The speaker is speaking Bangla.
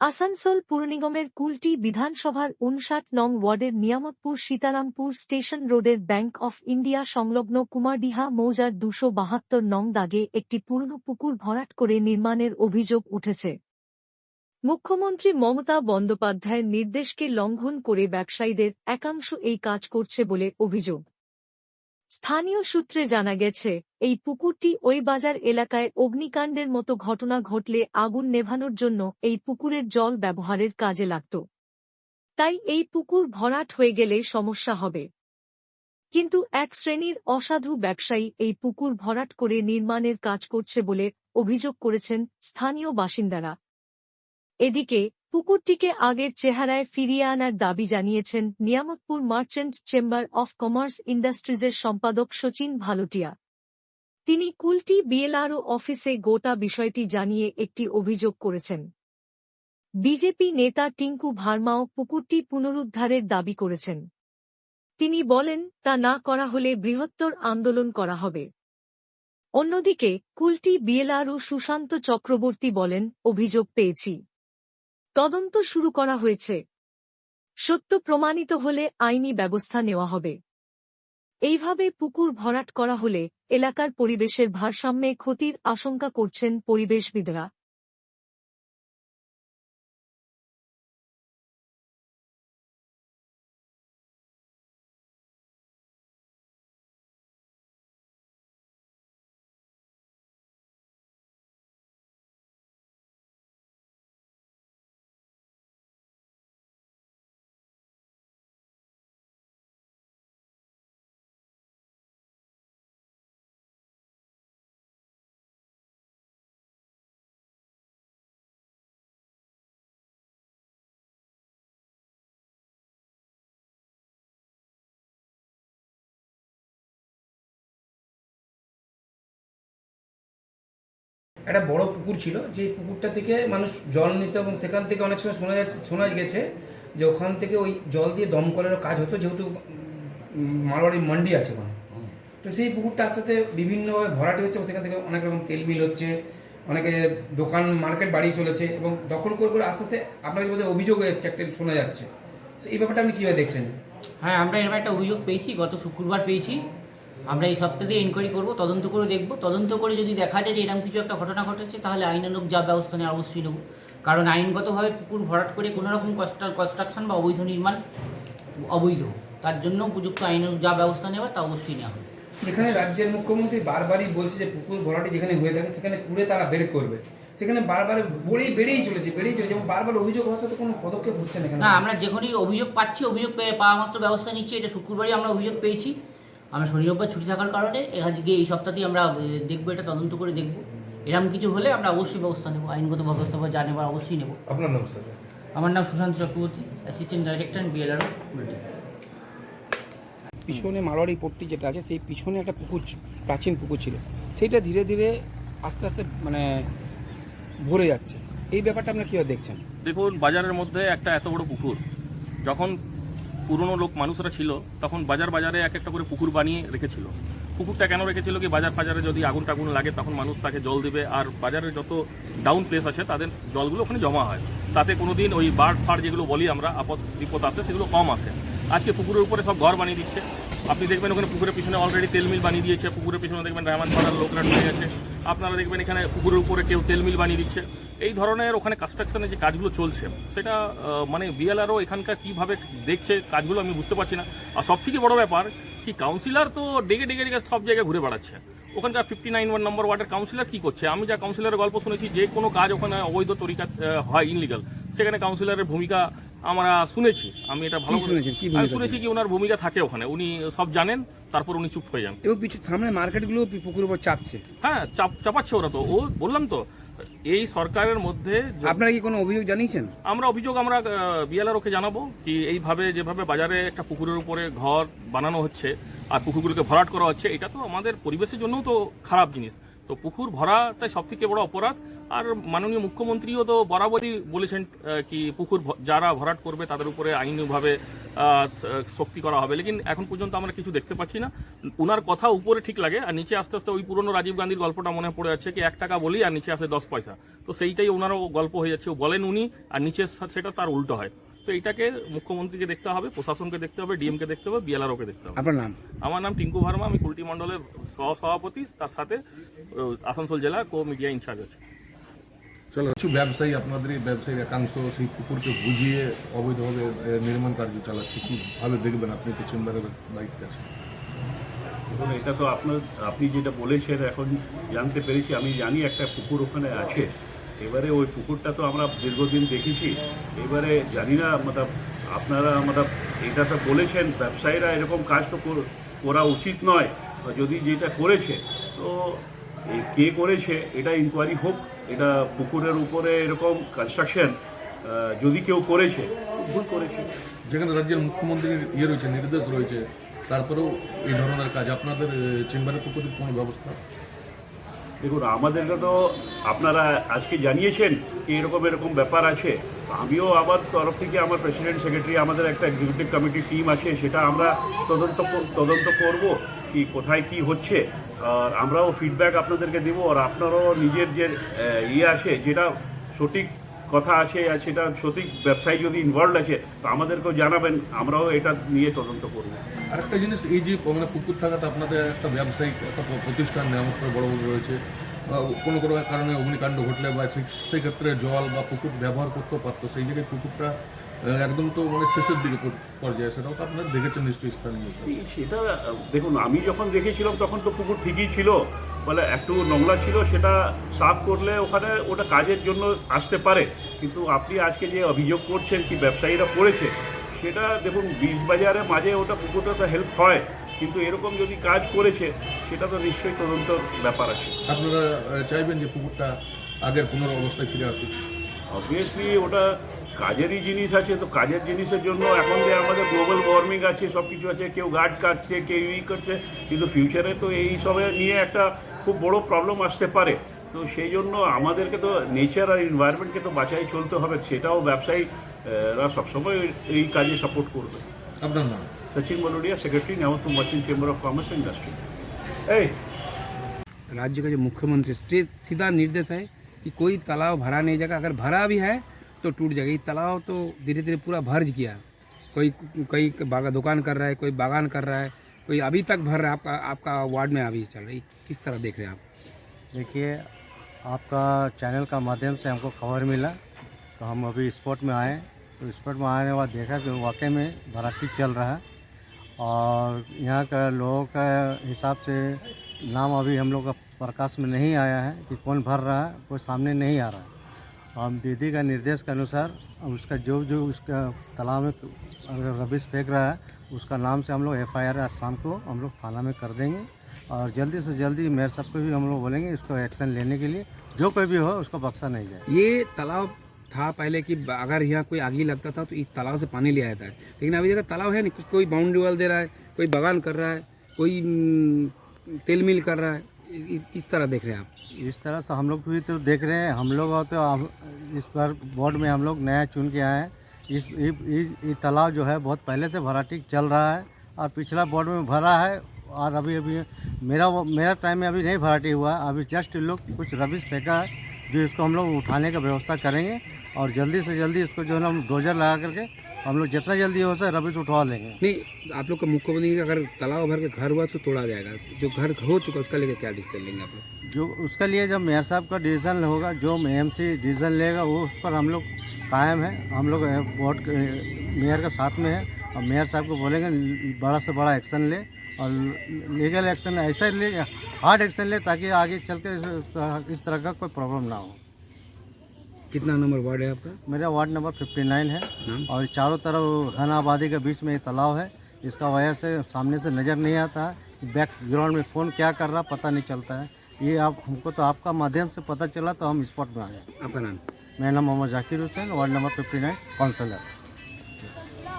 আসানসোল পুর নিগমের কুলটি বিধানসভার উনষাট নং ওয়ার্ডের নিয়ামতপুর সীতারামপুর স্টেশন রোডের ব্যাংক অফ ইন্ডিয়া সংলগ্ন কুমারডিহা মৌজার দুশো বাহাত্তর নং দাগে একটি পুরনো পুকুর ভরাট করে নির্মাণের অভিযোগ উঠেছে। মুখ্যমন্ত্রী মমতা বন্দ্যোপাধ্যায়ের নির্দেশকে লঙ্ঘন করে ব্যবসায়ীদের একাংশ এই কাজ করছে বলে অভিযোগ। স্থানীয় সূত্রে জানা গেছে এই পুকুরটি ওই বাজার এলাকায় অগ্নিকাণ্ডের মতো ঘটনা ঘটলে আগুন নেভানোর জন্য এই পুকুরের জল ব্যবহারের কাজে লাগত। তাই এই পুকুর ভরাট হয়ে গেলে সমস্যা হবে। কিন্তু এক শ্রেণির অসাধু ব্যবসায়ী এই পুকুর ভরাট করে নির্মাণের কাজ করছে বলে অভিযোগ করেছেন স্থানীয় বাসিন্দারা। এদিকে, পুকুরটিকে আগের চেহারায় ফিরিয়ে আনার দাবি জানিয়েছেন Niyamatpur merchant chamber of commerce ইন্ডাস্ট্রিজের সম্পাদক সচিন ভালোটিয়া। তিনি কুলটি বিএলআরও অফিসে গোটা বিষয়টি জানিয়ে একটি অভিযোগ করেছেন। বিজেপি নেতা টিঙ্কু ভার্মাও পুকুরটি পুনরুদ্ধারের দাবি করেছেন। তিনি বলেন, তা না করা হলে বৃহত্তর আন্দোলন করা হবে। অন্যদিকে, কুলটি বিএলআরও সুশান্ত চক্রবর্তী বলেন, অভিযোগ পেয়েছি। তদন্ত শুরু করা হয়েছে। সত্য প্রমাণিত হলে আইনি ব্যবস্থা নেওয়া হবে। এইভাবে পুকুর ভরাট করা হলে এলাকার পরিবেশের ভারসাম্যে ক্ষতির আশঙ্কা করছেন পরিবেশবিদরা। একটা বড় পুকুর ছিল যে পুকুরটা থেকে মানুষ জল নিত এবং সেখান থেকে অনেক সময় শোনা যাচ্ছে শোনা গেছে যে ওখান থেকে ওই জল দিয়ে দমকলেরও কাজ হতো যেহেতু উম, মারোয়াড়ি মান্ডি আছে ওখানে। তো সেই পুকুরটা আস্তে আস্তে বিভিন্নভাবে ভরাটি হচ্ছে সেখান থেকে অনেক রকম তেল মিল হচ্ছে অনেকে দোকান মার্কেট বাড়িয়ে চলেছে এবং দখল করে করে আস্তে আস্তে আপনার মধ্যে অভিযোগ এসছে একটা শোনা যাচ্ছে। তো এই ব্যাপারটা আপনি কীভাবে দেখছেন? হ্যাঁ আমরা এরকম একটা অভিযোগ পেয়েছি গত শুক্রবার পেয়েছি। আমরা এই সপ্তাহে ইনকোয়ারি করব তদন্ত করে দেখব। তদন্ত করে যদি দেখা যায় যে এরকম কিছু একটা ঘটনা ঘটেছে তাহলে আইনানুগ যা ব্যবস্থা নেওয়া অবশ্যই নেব। কারণ আইনগতভাবে পুকুর ভরাট করে কোনো রকম কনস্ট্রাকশন বা অবৈধ নির্মাণ অবৈধ। তার জন্য উপযুক্ত আইনানুগ যা ব্যবস্থা নেওয়া তা অবশ্যই নেওয়া হবে। যেখানে রাজ্যের মুখ্যমন্ত্রী বারবারই বলছে যে পুকুর ভরাটি যেখানে হয়ে থাকে সেখানে কুড়ে তারা বের করবে। সেখানে বারবার বেড়েই বেড়েই চলেছে বেড়েই চলেছে এবং বারবার অভিযোগ হওয়ার সাথে কোনো পদক্ষেপ হচ্ছে না না আমরা যেখানেই অভিযোগ পাচ্ছি অভিযোগ পেয়ে পাওয়া মাত্র ব্যবস্থা নিচ্ছি। এটা শুক্রবারই আমরা অভিযোগ পেয়েছি। আমরা শনি রোববার ছুটি থাকার কারণে আজকে এই সপ্তাহতেই আমরা দেখব এটা তদন্ত করে দেখব। এরকম কিছু হলে আমরা অবশ্যই ব্যবস্থা নেব আইনগত ব্যবস্থা বা যা নেবার অবশ্যই নেব। আপনার নাম স্যার? আমার নাম Sushanta Chakraborty assistant director BLRO পিছনে মালয়ারি পট্টি যেটা আছে সেই পিছনে একটা পুকুর প্রাচীন পুকুর ছিল। সেইটা ধীরে ধীরে আস্তে আস্তে মানে ভরে যাচ্ছে। এই ব্যাপারটা আপনারা কীভাবে দেখছেন? দেখুন বাজারের মধ্যে একটা এত বড় পুকুর যখন পুরনো লোক মানুষরা ছিল, তখন বাজার বাজারে এক একটা করে পুকুর বানিয়ে রেখেছিল। পুকুরটা কেন রেখেছিল কি? বাজার ফাজারে যদি আগুন টাগুন লাগে, তখন মানুষ তাকে জল দিবে। আর বাজারের যত ডাউন প্লেস আছে, তাদের জলগুলো ওখানে জমা হয়। তাতে কোনো দিন ওই বার্ড ফাড় যেগুলো বলি আমরা, আপদ, বিপদ আসে, সেগুলো কম আসে। আজকে পুকুরের উপরে সব ঘর বানিয়ে দিচ্ছে। আপনি দেখবেন ওখানে পুকুরের পিছনে অলরেডি তেল মিল বানিয়ে দিয়েছে। পুকুরের পিছনে দেখবেন রহমান পাড়ার লোকরা ঢুকে গেছে আপনারা দেখবেন এখানে পুকুরের উপরে কেউ তেল মিল বানিয়ে দিচ্ছে। এই ধরনের ওখানে কনস্ট্রাকশনের যে কাজগুলো চলছে সেটা মানে বিএলআরও এখানকার কীভাবে দেখছে কাজগুলো আমি বুঝতে পারছি না। আর সব থেকে বড় ব্যাপার কি কাউন্সিলর তো ডেকে ডেকে ডেকে সব জায়গায় ঘুরে বেড়াচ্ছে। ওখানকার ফিফটি নাইন ওয়ান নম্বর ওয়ার্ডের কাউন্সিলর কী করছে? আমি যা কাউন্সিলরের গল্প শুনেছি যে কোনো কাজ ওখানে অবৈধ তরিকা হয় ইনলিগাল সেখানে কাউন্সিলরের ভূমিকা আমরা শুনেছি। আমি এটা ভালো? আমি শুনেছি কি ওনার ভূমিকা থাকে ওখানে। উনি সব জানেন তারপর উনি চুপ হয়ে যান। এবং পিছু সামনে মার্কেটগুলো পুকুরের উপর চাপছে? হ্যাঁ চাপ চাপাচ্ছে ওরা তো। ও বললাম তো এই সরকারের মধ্যে আপনারা কি কোনো অভিযোগ জানিয়েছেন? আমরা অভিযোগ আমরা বিএলআর ওকে জানাব কি এইভাবে যেভাবে বাজারে একটা পুকুরের উপরে ঘর বানানো হচ্ছে আর পুকুরগুলোকে ভরাট করা হচ্ছে এটা তো আমাদের পরিবেশের জন্যও তো খারাপ জিনিস। তো পুকুর ভরাটাই সব থেকে বড় অপরাধ। আর মাননীয় মুখ্যমন্ত্রীও তো বরাবরই বলেছেন কি পুকুর যারা ভরাট করবে তাদের উপরে আইনিভাবে শক্তি করা হবে। লেকিন এখন পর্যন্ত আমরা কিছু দেখতে পাচ্ছি না। উনার কথা উপরে ঠিক লাগে, আর নিচে আস্তে আস্তে ওই পুরনো রাজীব গান্ধীর গল্পটা মনে পড়ে যাচ্ছে কি, এক টাকা বলি আর নিচে আসে দশ পয়সা। তো সেইটাই ওনারও গল্প হয়ে যাচ্ছে। ও বলেন উনি, আর নিচে সেটা তার উল্টো হয়। তো এটাকে মুখ্যমন্ত্রীকে দেখতে হবে প্রশাসনকে দেখতে হবে ডিএমকে দেখতে হবে বিএলআরওকে দেখতে হবে। আপনার নাম? আমার নাম টিঙ্কু ভার্মা আমি কুলটি মণ্ডলের সহসভাপতি তার সাথে আসানসোল জেলা কো মিডিয়া ইনচার্জ আছে। চলো কিছু ব্যবসায়ী আপনাদের এই ব্যবসায়ীর একাংশ সেই পুকুরকে বুঝিয়ে অবৈধভাবে নির্মাণ কার্য চালাচ্ছে কীভাবে দেখবেন আপনি তো চেম্বারের দায়িত্বে আছেন। দেখুন এটা তো আপনার আপনি যেটা বলেছেন এখন জানতে পেরেছি আমি জানি একটা পুকুর ওখানে আছে। এবারে ওই পুকুরটা তো আমরা দীর্ঘদিন দেখেছি। এবারে জানি না মতলব আপনারা মতলব এটা তো বলেছেন, ব্যবসায়ীরা এরকম কাজ তো করা উচিত নয়। যদি যেটা করেছে, তো কে করেছে, এটা ইনকোয়ারি হোক, এটা পুকুরের উপরে এরকম কনস্ট্রাকশন যদি কেউ করেছে, ভুল করেছে। যেখানে রাজ্যের মুখ্যমন্ত্রীর ইয়ে রয়েছে, নির্দেশ রয়েছে, তারপরেও এই ধরনের কাজ, আপনাদের চেম্বারের থেকে কোনো ব্যবস্থা? দেখুন, আমাদেরকে তো আপনারা আজকে জানিয়েছেন যে এরকম এরকম ব্যাপার আছে। আমিও আমার তরফ থেকে আমার প্রেসিডেন্ট সেক্রেটারি, আমাদের একটা এক্সিকিউটিভ কমিটি টিম আছে, সেটা আমরা তদন্ত তদন্ত করব কি, কোথায় কি হচ্ছে। আর আমরাও ফিডব্যাক আপনাদেরকে দেবো, আর আপনারাও নিজের যে ইয়ে আছে, যেটা সঠিক কথা আছে আর সেটা সঠিক ব্যবসায়ী যদি ইনভলভ আছে, তো আমাদেরকেও জানাবেন, আমরাও এটা নিয়ে তদন্ত করব। আরেকটা জিনিস, এই যে মানে পুকুর থাকাতে আপনাদের একটা ব্যবসায়িক একটা প্রতিষ্ঠান নেওয়া করে বড় বড় রয়েছে কোনো কোনো কারণে অগ্নিকাণ্ড ঘটলে বা সেই জল বা পুকুর ব্যবহার করতে পারতো, সেই জায়গায় পুকুরটা একদম তো মানে শেষের দিকে পর- পর্যায়ে সেটাও তো আপনারা দেখেছেন নিশ্চয়ই স্থানীয় সেটা দেখুন আমি যখন দেখেছিলাম তখন তো পুকুর ঠিকই ছিল। বলে একটু নোংরা ছিল সেটা সাফ করলে ওখানে ওটা কাজের জন্য আসতে পারে। কিন্তু আপনি আজকে যে অভিযোগ করছেন কি ব্যবসায়ীরা করেছে সেটা দেখুন বীজ বাজারে মাঝে ওটা পুকুরটা তো হেল্প হয় কিন্তু এরকম যদি কাজ করেছে সেটা তো নিশ্চয়ই তদন্ত ব্যাপার আছে। আপনারা চাইবেন যে পুকুরটা আগের পুনর অবস্থায় ফিরে আসুক। অবভিয়াসলি ওটা কাজেরই জিনিস আছে তো কাজের জিনিসের জন্য এখন যে আমাদের গ্লোবাল ওয়ার্মিং আছে সব কিছু আছে কেউ গার্ড কাটছে কেউ ই করছে কিন্তু ফিউচারে তো এই সবে নিয়ে একটা খুব বড় প্রবলেম আসতে পারে তো সেই জন্য আমাদেরকে তো নেচার আর এনভায়রনমেন্টকে তো বাঁচাই চলতে হবে সেটাও ব্যবসায়ীরা সবসময় এই কাজে সাপোর্ট করবে আপনার নাম Sachin বলোডিয়া secretary নেওয়াত merchant chamber of commerce industry এই राज्य का जो मुख्यमंत्री स्ट्रेट सीधा निर्देश है कि कोई तालाब भरा नहीं जाएगा अगर भरा भी है तो टूट जाएगा। ये तालाब तो धीरे धीरे पूरा भर गया। कोई कोई बागा दुकान कर रहा है, कोई बागान कर रहा है, कोई अभी तक भर रहा है। आपका आपका वार्ड में अभी चल रही किस तरह देख रहे हैं आप? देखिए, आपका चैनल का माध्यम से हमको खबर मिला तो हम अभी स्पॉट में आए। तो स्पॉट में आने के बाद देखा कि वाकई में भराटी चल रहा है और यहाँ का लोगों का हिसाब से नाम अभी हम लोग का प्रकाश में नहीं आया है कि कौन भर रहा है, कोई सामने नहीं आ रहा है। हम दीदी का निर्देश के अनुसार उसका जो जो उसका तालाब में अगर रबिश फेंक रहा है उसका नाम से हम लोग एफ़ आई आर आज शाम को हम लोग थाना में कर देंगे। और जल्दी से जल्दी मेयर साहब को भी हम लोग बोलेंगे इसको एक्शन लेने के लिए। जो कोई भी हो उसको बख्शा नहीं जाए। ये तालाब था पहले कि अगर यहाँ कोई आगे लगता था तो इस तालाब से पानी ले आता है लेकिन अभी जगह तालाब है नहीं कोई बाउंड्री वाल दे रहा है कोई बगान कर रहा है कोई हम्म, तेल मिल कर रहा है। किस तरह देख रहे हैं आप? इस तरह से हम लोग भी तो देख रहे हैं। हम लोग तो इस बार बोर्ड में हम लोग नया चुन के आए हैं। इस ये- तालाब जो है बहुत पहले से भराटी चल रहा है और पिछला बोर्ड में भरा है और अभी अभी मेरा मेरा टाइम में अभी नहीं भराटी हुआ। है अभी जस्ट लोग कुछ रबिश फेंका है जो इसको हम लोग उठाने का व्यवस्था करेंगे और जल्दी से जल्दी इसको जो है ना डोजर लगा करके हम लोग जितना जल्दी हो सके रबिश उठवा लेंगे। नहीं आप लोग का मुख्यमंत्री अगर तालाब भर के घर हुआ तो तोड़ा जाएगा। जो घर हो चुका है उसका लेके क्या डिसीज़न लेंगे आप लोग? जो उसके लिए जब मेयर साहब का डिसीज़न होगा जो एम सी डिसीज़न लेगा वो उस पर हम लोग कायम है। हम लोग बोर्ड मेयर के साथ में है। और मेयर साहब को बोलेंगे बड़ा से बड़ा एक्शन ले। और लीगल एक्शन ऐसा ले हार्ड एक्शन ले ताकि आगे चल के इस- इस तरह का कोई प्रॉब्लम ना हो। कितना नंबर वार्ड है आपका? मेरा वार्ड नंबर 59 है। नाम? और चारों तरफ़ घना आबादी के बीच में ये तालाब है। इसका वजह से सामने से नज़र नहीं आता है बैकग्राउंड में फ़ोन क्या कर रहा पता नहीं चलता है। ये आप हमको तो आपका माध्यम से पता चला तो हम स्पॉट में आए आपका नाम? मेरा नाम Mohammad Zakir Hussain ward number 59 councillor